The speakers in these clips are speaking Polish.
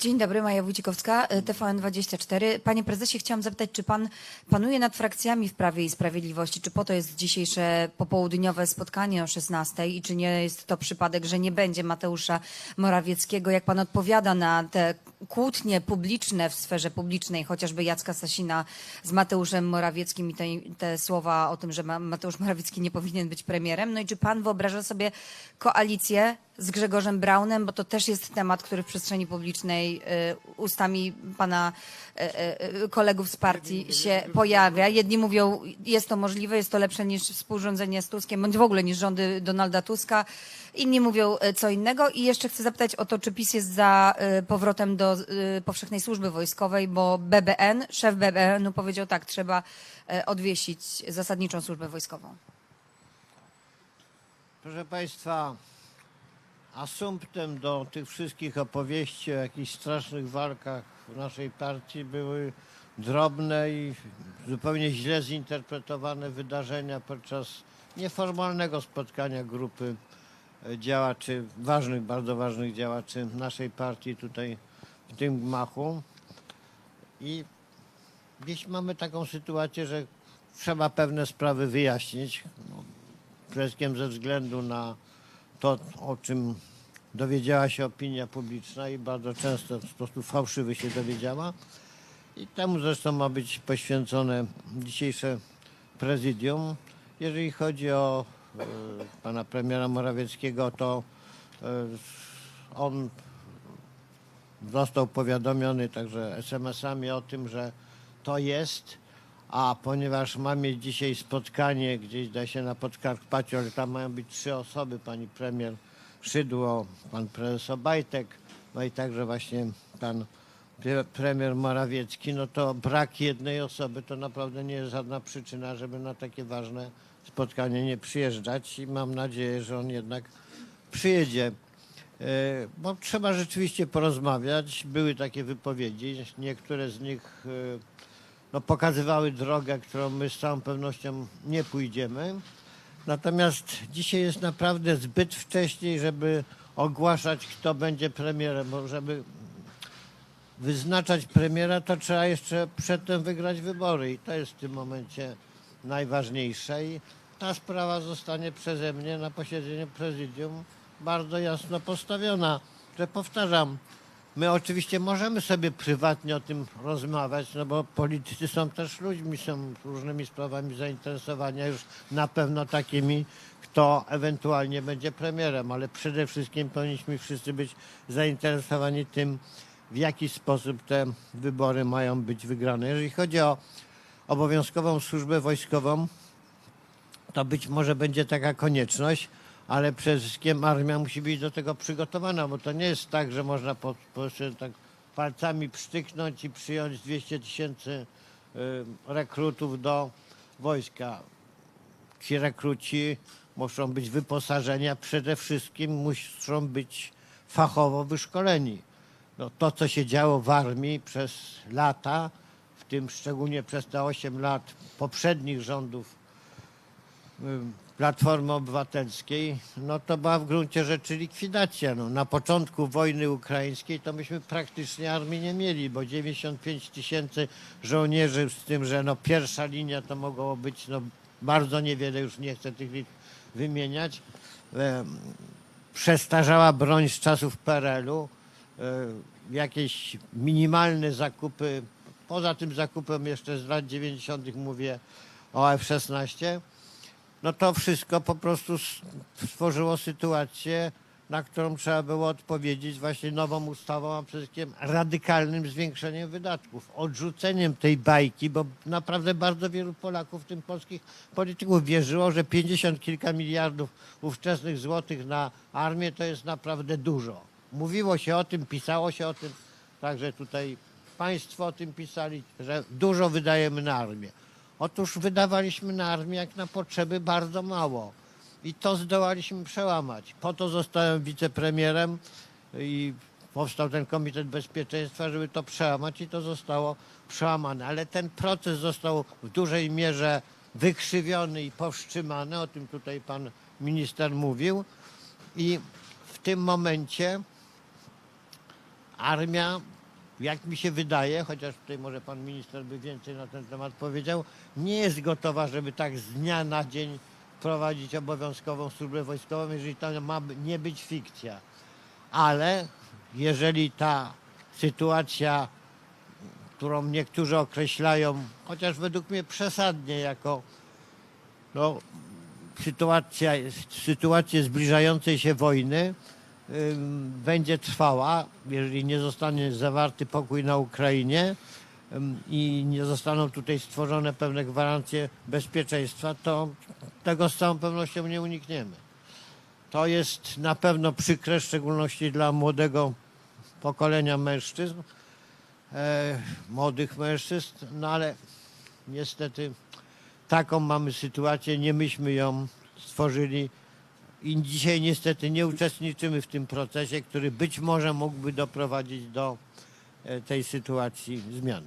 Dzień dobry, Maja Wójcikowska, y, TVN24. Panie prezesie, chciałam zapytać, czy pan panuje nad frakcjami w Prawie i Sprawiedliwości? Czy po to jest dzisiejsze popołudniowe spotkanie o 16 i czy nie jest to przypadek, że nie będzie Mateusza Morawieckiego? Jak pan odpowiada na te kłótnie publiczne w sferze publicznej, chociażby Jacka Sasina z Mateuszem Morawieckim i te, te słowa o tym, że Ma- Mateusz Morawiecki nie powinien być premierem? No i czy pan wyobraża sobie koalicję z Grzegorzem Braunem, bo to też jest temat, który w przestrzeni publicznej y, ustami pana y, y, kolegów z partii się pojawia. Jedni mówią, jest to możliwe, jest to lepsze niż współrządzenie z Tuskiem, bądź w ogóle niż rządy Donalda Tuska. Inni mówią co innego i jeszcze chcę zapytać o to, czy PiS jest za powrotem do y, powszechnej służby wojskowej, bo BBN, szef BBN-u powiedział tak, trzeba y, odwiesić zasadniczą służbę wojskową. Proszę Państwa, asumptem do tych wszystkich opowieści o jakichś strasznych walkach w naszej partii były drobne i zupełnie źle zinterpretowane wydarzenia podczas nieformalnego spotkania grupy e, działaczy, ważnych, bardzo ważnych działaczy naszej partii tutaj w tym gmachu. I dziś mamy taką sytuację, że trzeba pewne sprawy wyjaśnić. No, przede wszystkim ze względu na to, o czym dowiedziała się opinia publiczna i bardzo często w sposób fałszywy się dowiedziała. I temu zresztą ma być poświęcone dzisiejsze prezydium. Jeżeli chodzi o e, pana premiera Morawieckiego, to e, on został powiadomiony także SMS-ami o tym, że to jest, a ponieważ mamy dzisiaj spotkanie gdzieś da się na Podkarpaciu, ale tam mają być trzy osoby, pani premier Szydło, pan prezes Obajtek, no i także właśnie pan pre- premier Morawiecki, no to brak jednej osoby to naprawdę nie jest żadna przyczyna, żeby na takie ważne spotkanie nie przyjeżdżać i mam nadzieję, że on jednak przyjedzie. E, Bo trzeba rzeczywiście porozmawiać. Były takie wypowiedzi, niektóre z nich e, no, pokazywały drogę, którą my z całą pewnością nie pójdziemy. Natomiast dzisiaj jest naprawdę zbyt wcześnie, żeby ogłaszać, kto będzie premierem, bo żeby wyznaczać premiera, to trzeba jeszcze przedtem wygrać wybory i to jest w tym momencie najważniejsze i ta sprawa zostanie przeze mnie na posiedzeniu prezydium bardzo jasno postawiona. Że powtarzam, my oczywiście możemy sobie prywatnie o tym rozmawiać, no bo politycy są też ludźmi, są różnymi sprawami zainteresowania, już na pewno takimi, kto ewentualnie będzie premierem, ale przede wszystkim powinniśmy wszyscy być zainteresowani tym, w jaki sposób te wybory mają być wygrane. Jeżeli chodzi o obowiązkową służbę wojskową, to być może będzie taka konieczność, ale przede wszystkim armia musi być do tego przygotowana, bo to nie jest tak, że można po, po, tak palcami przytyknąć i przyjąć 200 tysięcy y, rekrutów do wojska. Ci rekruci muszą być wyposażeni, a przede wszystkim muszą być fachowo wyszkoleni. No, to, co się działo w armii przez lata, w tym szczególnie przez te 8 lat poprzednich rządów Platformy Obywatelskiej, no to była w gruncie rzeczy likwidacja. No, na początku wojny ukraińskiej to myśmy praktycznie armii nie mieli, bo 95 tysięcy żołnierzy, z tym, że no, pierwsza linia to mogło być no, bardzo niewiele, już nie chcę tych liczb wymieniać. Em, Przestarzała broń z czasów PRL-u, e, jakieś minimalne zakupy, poza tym zakupem jeszcze z lat 90. mówię o F-16, no to wszystko po prostu stworzyło sytuację, na którą trzeba było odpowiedzieć właśnie nową ustawą, a przede wszystkim radykalnym zwiększeniem wydatków, odrzuceniem tej bajki, bo naprawdę bardzo wielu Polaków, w tym polskich polityków, wierzyło, że 50 kilka miliardów ówczesnych złotych na armię to jest naprawdę dużo. Mówiło się o tym, pisało się o tym, także tutaj państwo o tym pisali, że dużo wydajemy na armię. Otóż wydawaliśmy na armię jak na potrzeby bardzo mało. I to zdołaliśmy przełamać. Po to zostałem wicepremierem i powstał ten Komitet Bezpieczeństwa, żeby to przełamać i to zostało przełamane. Ale ten proces został w dużej mierze wykrzywiony i powstrzymany, o tym tutaj pan minister mówił. I w tym momencie armia, jak mi się wydaje, chociaż tutaj może pan minister by więcej na ten temat powiedział, nie jest gotowa, żeby tak z dnia na dzień prowadzić obowiązkową służbę wojskową, jeżeli to ma nie być fikcja. Ale jeżeli ta sytuacja, którą niektórzy określają, chociaż według mnie przesadnie jako no, sytuacja, sytuację zbliżającej się wojny będzie trwała, jeżeli nie zostanie zawarty pokój na Ukrainie i nie zostaną tutaj stworzone pewne gwarancje bezpieczeństwa, to tego z całą pewnością nie unikniemy. To jest na pewno przykre, w szczególności dla młodego pokolenia mężczyzn, e, młodych mężczyzn, no ale niestety taką mamy sytuację, nie myśmy ją stworzyli i dzisiaj niestety nie uczestniczymy w tym procesie, który być może mógłby doprowadzić do e, tej sytuacji zmiany.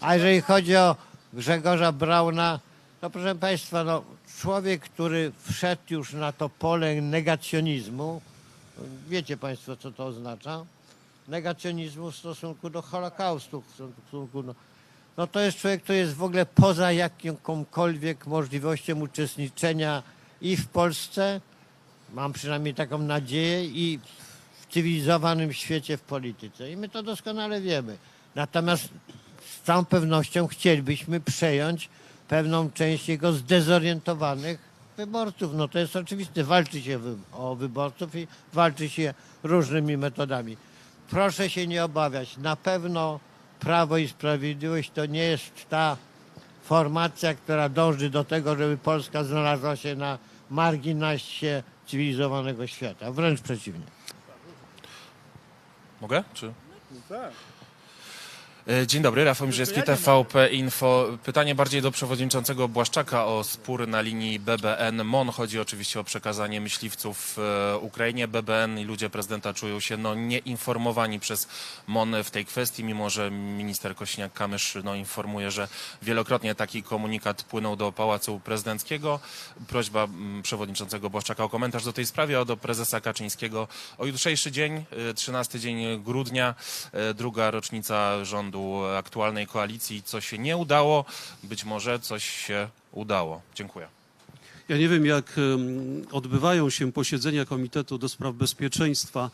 A jeżeli chodzi o Grzegorza Brauna, to proszę Państwa, no, człowiek, który wszedł już na to pole negacjonizmu, wiecie Państwo, co to oznacza? Negacjonizmu w stosunku do Holokaustu, w stosunku do no to jest człowiek, który jest w ogóle poza jakąkolwiek możliwością uczestniczenia i w Polsce, mam przynajmniej taką nadzieję, i w cywilizowanym świecie w polityce. I my to doskonale wiemy. Natomiast z całą pewnością chcielibyśmy przejąć pewną część jego zdezorientowanych wyborców. No to jest oczywiste. Walczy się o wyborców i walczy się różnymi metodami. Proszę się nie obawiać. Na pewno Prawo i Sprawiedliwość to nie jest ta formacja, która dąży do tego, żeby Polska znalazła się na marginesie cywilizowanego świata. Wręcz przeciwnie. Mogę? Czy? Tak. E, Dzień dobry, Rafał Mierzejewski, TVP Info. Pytanie bardziej do przewodniczącego Błaszczaka o spór na linii BBN-MON. Chodzi oczywiście o przekazanie myśliwców e, Ukrainie. BBN i ludzie prezydenta czują się no, nieinformowani przez MON w tej kwestii, mimo że minister Kośniak-Kamysz no, informuje, że wielokrotnie taki komunikat płynął do Pałacu Prezydenckiego. Prośba przewodniczącego Błaszczaka o komentarz do tej sprawy, a do prezesa Kaczyńskiego o jutrzejszy dzień, e, 13 dzień grudnia, e, druga rocznica rządu aktualnej koalicji. Co się nie udało, być może coś się udało. Dziękuję. Ja nie wiem, jak odbywają się posiedzenia Komitetu do Spraw Bezpieczeństwa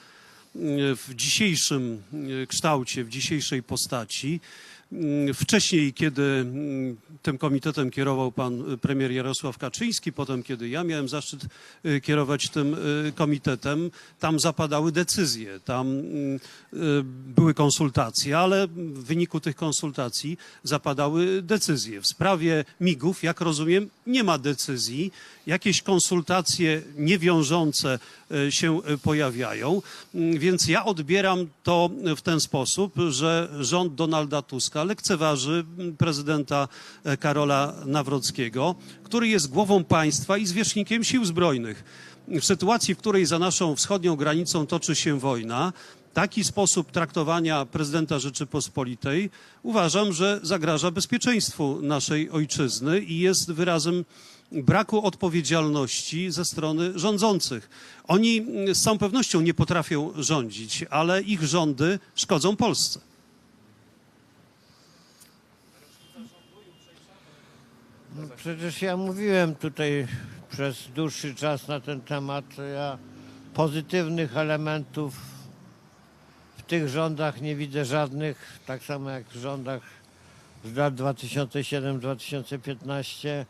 w dzisiejszym kształcie, w dzisiejszej postaci. Em, Wcześniej, kiedy em, tym komitetem kierował pan y, premier Jarosław Kaczyński, potem kiedy ja miałem zaszczyt y, kierować tym y, komitetem, tam zapadały decyzje, tam mm, były konsultacje, ale w wyniku tych konsultacji zapadały decyzje. W sprawie migów, jak rozumiem, nie ma decyzji. Jakieś konsultacje niewiążące się y, pojawiają, Mm, więc ja odbieram to w ten sposób, że rząd Donalda Tuska lekceważy mm, prezydenta e, Karola Nawrockiego, który jest głową państwa i zwierzchnikiem sił zbrojnych. W sytuacji, w której za naszą wschodnią granicą toczy się wojna, taki sposób traktowania prezydenta Rzeczypospolitej uważam, że zagraża bezpieczeństwu naszej ojczyzny i jest wyrazem braku odpowiedzialności ze strony rządzących. Oni mm, z całą pewnością nie potrafią rządzić, ale ich rządy szkodzą Polsce. No, przecież ja mówiłem tutaj przez dłuższy czas na ten temat. Ja pozytywnych elementów w tych rządach nie widzę żadnych, tak samo jak w rządach z lat 2007-2015.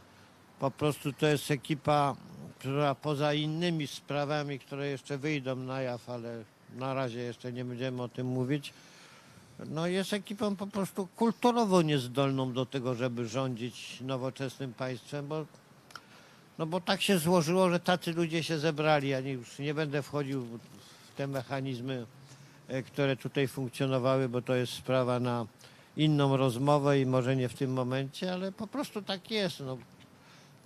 Po prostu to jest ekipa, która poza innymi sprawami, które jeszcze wyjdą na jaw, ale na razie jeszcze nie będziemy o tym mówić, no jest ekipą po prostu kulturowo niezdolną do tego, żeby rządzić nowoczesnym państwem, bo, no bo tak się złożyło, że tacy ludzie się zebrali. Ja nie, już nie będę wchodził w te mechanizmy, e, które tutaj funkcjonowały, bo to jest sprawa na inną rozmowę i może nie w tym momencie, ale po prostu tak jest. No.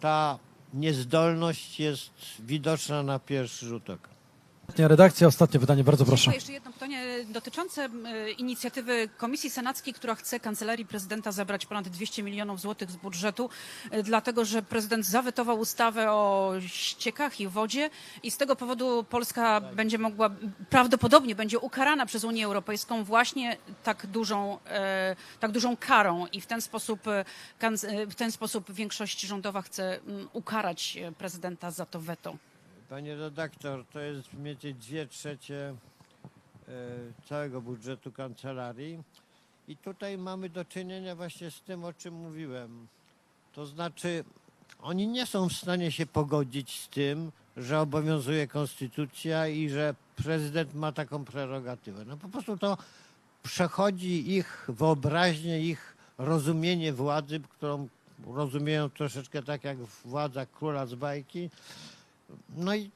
Ta niezdolność jest widoczna na pierwszy rzut oka. Ostatnia redakcja, ostatnie pytanie, bardzo proszę. Jeszcze jedno pytanie dotyczące e, inicjatywy Komisji Senackiej, która chce Kancelarii Prezydenta zabrać ponad 200 milionów złotych z budżetu, e, dlatego że prezydent zawetował ustawę o ściekach i wodzie i z tego powodu Polska będzie mogła, prawdopodobnie będzie ukarana przez Unię Europejską właśnie tak dużą, e, tak dużą karą i w ten sposób, w ten sposób większość rządowa chce ukarać prezydenta za to weto. Panie redaktor, to jest mniej więcej dwie trzecie całego budżetu kancelarii. I tutaj mamy do czynienia właśnie z tym, o czym mówiłem. To znaczy, oni nie są w stanie się pogodzić z tym, że obowiązuje konstytucja i że prezydent ma taką prerogatywę. No po prostu to przechodzi ich wyobraźnię, ich rozumienie władzy, którą rozumieją troszeczkę tak jak władza króla z bajki. No i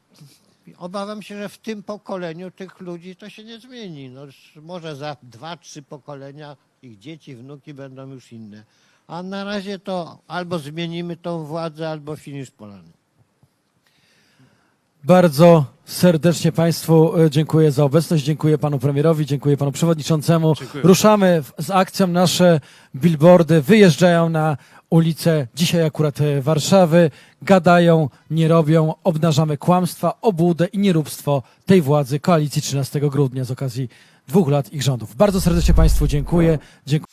obawiam się, że w tym pokoleniu tych ludzi to się nie zmieni. No, może za dwa, trzy pokolenia ich dzieci, wnuki będą już inne. A na razie to albo zmienimy tą władzę, albo finisz polany. Bardzo serdecznie Państwu e, dziękuję za obecność, dziękuję Panu Premierowi, dziękuję Panu Przewodniczącemu. Dziękuję. Ruszamy z akcją, nasze billboardy wyjeżdżają na ulice, dzisiaj akurat e, Warszawy, gadają, nie robią, obnażamy kłamstwa, obłudę i nieróbstwo tej władzy koalicji 13 grudnia z okazji dwóch lat ich rządów. Bardzo serdecznie Państwu dziękuję. dziękuję.